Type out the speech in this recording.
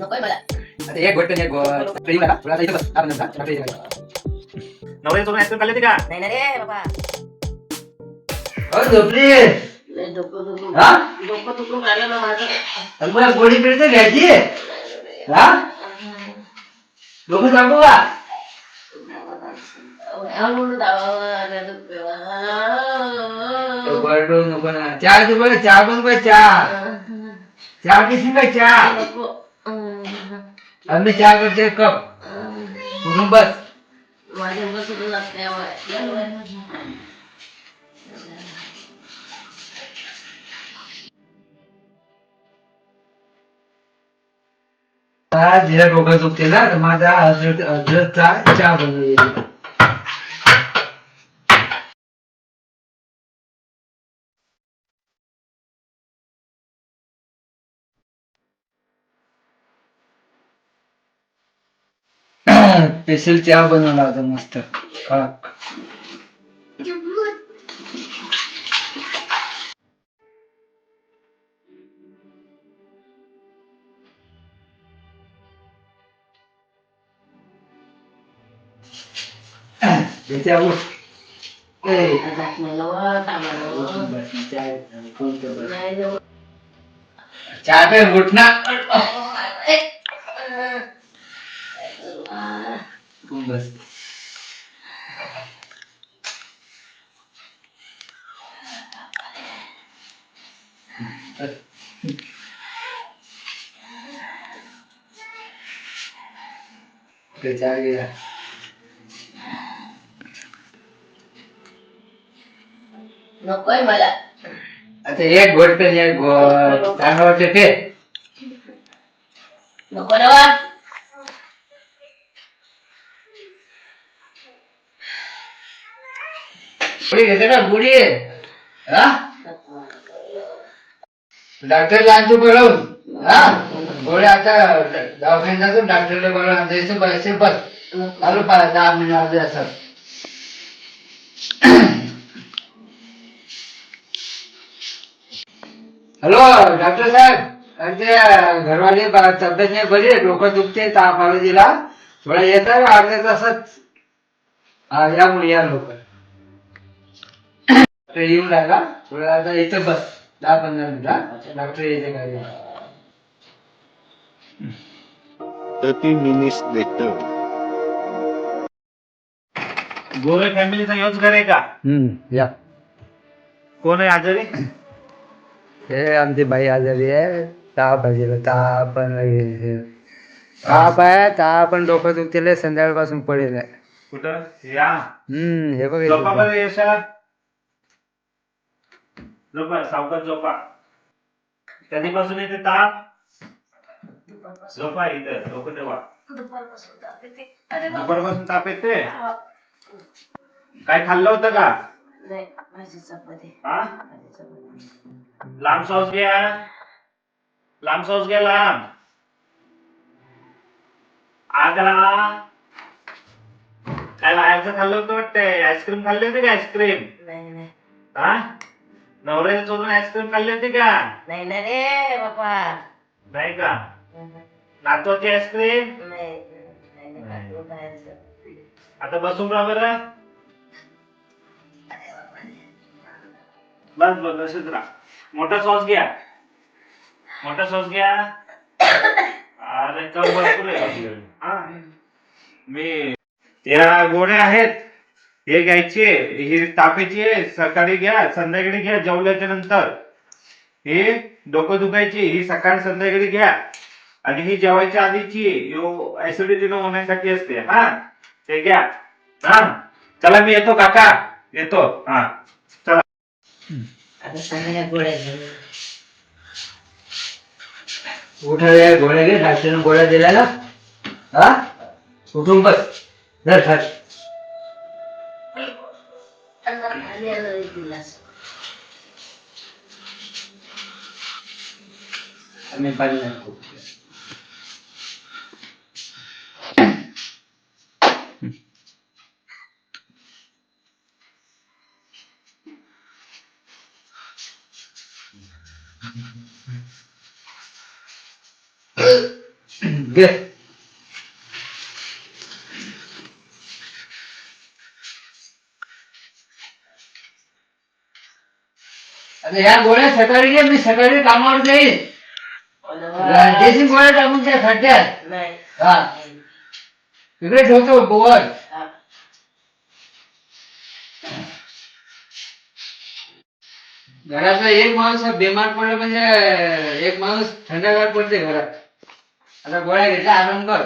नकोय मला आता एक गोट एक लागा थोडा इथं बस आपण नंतर डॉक्टर इथे जाऊ. नवरे सोडून आईस्क्रीम खाल्ली होती का नाही ना रे बाबा अहो, झोपली लय डोकं दुखून हा डोकं दुखून राहिलं ना माझं अरे मला गोळी पिळते घ्यायची हा डोकं दाखवू का लय दुखतंय. बरडू नको ना चहा दे बरं चहा पण चहा चहा किती का चहा नको. आम्ही चहा करते कप उठून बस. माझ्या बसून लागते हा जिरा डोकं दुखते ना तर माझा अद्रकचा चहा बनवलेला स्पेशल चहा बनवला होता मस्त. कडक. चहा पे घुटना तू बस चहा घे. नकोय मला. आता एक घोट पेन एक घोट. चांगलं वाटतं ते. नको ना बुडी हा? डॉक्टर आणतो बोलावून. हा? गोळे आता दवाखान्यात डॉक्टरला बोलावून आणायचं पैसे बस चालू पाहिजे दहा मिनिट अर्धे असं. हॅलो डॉक्टर साहेब. अरे ते घरवाली तब्येत नाही बरी डोकं दुखते ताप आला दिला थोडा येत अर्ध्या तासात? या मुली या लवकर. डॉक्टर येऊन राहिला थोडा आता इथं बस. दहा पंधरा मिनिट डॉक्टर येते काय 30 minutes later. गोरे फॅमिलीचा योच घर आहे का? हम्म या. कोण आहे आजारी? हे आमची बाई आजारी आहे. ताप आहे ताप पण ताप आहे ताप पण डोकं दुखते संध्याकाळपासून पडेल कुठं? या. हम्म हे बघ झोपा झोपा सावकाश झोपा. कधीपासून येते ताप? झोपा इथं डोकं ठेवा. दुपारपासून ताप येते. काय खाल्लं होतं का. लांब सॉस घ्या. लांब सॉस घ्या लांब. आगरा काय बाहेरचं खाल्लं होतं वाटतंय? आईस्क्रीम खाल्ली होती का आईस्क्रीम नाही नाही. हा? नवऱ्याच्या सोडून आईस्क्रीम खाल्ली होती का? नाही ना रे बाबा नाही का? नातवाची आईस्क्रीम नाही नाही, नाही खातो बाहेरचं. आता बसून राहा बरं. बस बस बसत राहा. मोठा सॉस घ्या. मोठा सॉस घ्या. अरे कम भरपूर आहे. आपल्याकडे. हा. मी या गोळ्या आहेत. हे घ्यायचे ही तापेची आहे सकाळी घ्या संध्याकाळी घ्या जेवल्याच्या नंतर. ही डोकं दुखायची ही सकाळी संध्याकाळी घ्या. आणि ही जेवायच्या आधीची ऍसिडिटी न होण्यासाठी असते. हा ते घ्या. हा चला मी येतो काका. येतो. हा चला. आता गोळ्या झाल्या. उठ रे गोळ्या घे डॉक्टरने गोळ्या दिल्या ना हा? उठून बस. धर. आम्ही पाणी नाही पित. घे आता या गोळ्या सकाळी घे मी सकाळी कामावर जाईल देशी गोळ्या टाकून त्या खड्ड्यात नाही. हा. इकडे ठेवतो बोवर हा. घरातला एक माणूस हा बिमार पडला म्हणजे एक माणूस थंडगार पडते घरात. आता गोळ्या घेतल्या आराम कर.